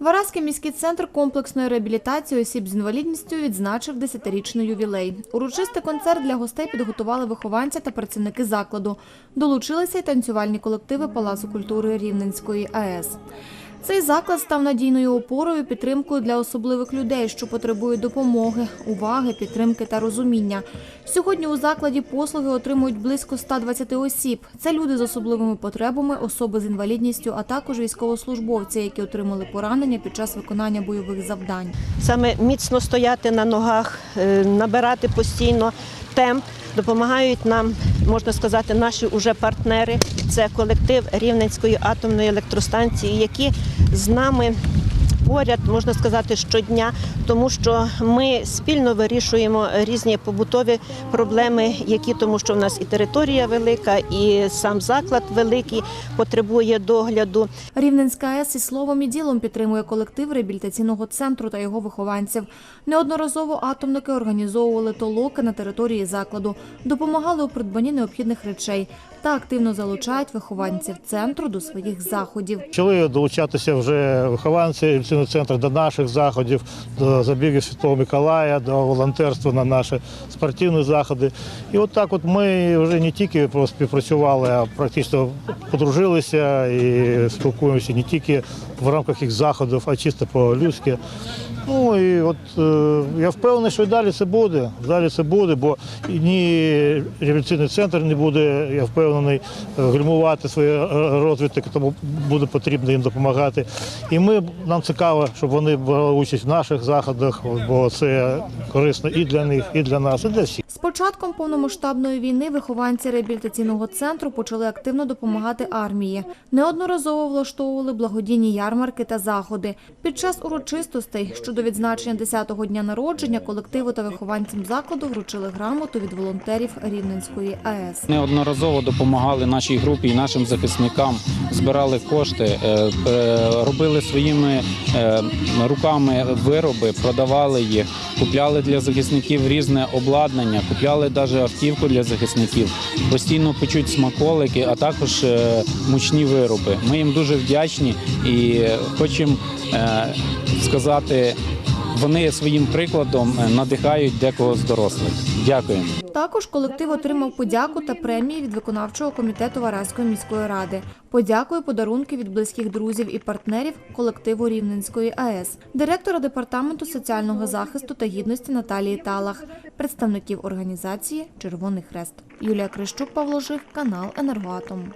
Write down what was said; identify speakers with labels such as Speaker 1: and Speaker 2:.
Speaker 1: Вараський міський центр комплексної реабілітації осіб з інвалідністю відзначив 10-річний ювілей. Урочистий концерт для гостей підготували вихованці та працівники закладу. Долучилися й танцювальні колективи Палацу культури Рівненської АЕС. Цей заклад став надійною опорою підтримкою для особливих людей, що потребують допомоги, уваги, підтримки та розуміння. Сьогодні у закладі послуги отримують близько 120 осіб. Це люди з особливими потребами, особи з інвалідністю, а також військовослужбовці, які отримали поранення під час виконання бойових завдань.
Speaker 2: саме міцно стояти на ногах, е, набирати постійно темп. Допомагають нам, можна сказати, наші уже партнери. Це колектив Рівненської атомної електростанції, які з нами поряд, можна сказати, щодня, тому що ми спільно вирішуємо різні побутові проблеми, які тому, що в нас і територія велика, і сам заклад великий, потребує догляду.
Speaker 1: Рівненська АЕС і словом і ділом підтримує колектив реабілітаційного центру та його вихованців. Неодноразово атомники організовували толоки на території закладу, допомагали у придбанні необхідних речей та активно залучають вихованців центру до своїх заходів.
Speaker 3: Почали долучатися вже вихованці реабілітаційного центру до наших заходів, до забігів Святого Миколая, до волонтерства на наші спортивні заходи. І от так от ми вже не тільки співпрацювали, а практично подружилися і спілкуємося не тільки в рамках їх заходів, а чисто по-людськи. Ну і от е, я впевнений, що і далі це буде. Далі це буде, бо ні реабілітаційний центр не буде, я впевнений, гальмувати свій е, розвиток, тому буде потрібно їм допомагати. І ми нам цікаво, щоб вони брали участь в наших заходах, бо це корисно і для них, і для нас, і для всіх.
Speaker 1: З початком повномасштабної війни вихованці реабілітаційного центру почали активно допомагати армії. Неодноразово влаштовували благодійні ярмарки та заходи. Під час урочистостей щодо відзначення 10-го дня народження колективу та вихованцям закладу вручили грамоту від волонтерів Рівненської АЕС.
Speaker 4: Неодноразово допомагали нашій групі і нашим захисникам, збирали кошти, е, е, робили своїми е, руками вироби, продавали їх, купляли для захисників різне обладнання, купляли навіть автівку для захисників. Постійно печуть смаколики, а також е, мучні вироби. Ми їм дуже вдячні і хочемо е, сказати, вони своїм прикладом е, надихають декого з дорослих. Дякуємо.
Speaker 1: Також колектив отримав подяку та премії від виконавчого комітету Вараської міської ради. Подяку подарунки від близьких друзів і партнерів колективу Рівненської АЕС, директора департаменту соціального захисту та гідності Наталії Талах, представників організації Червоний Хрест. Юлія Крищук, Павло Жих, канал Енергоатом.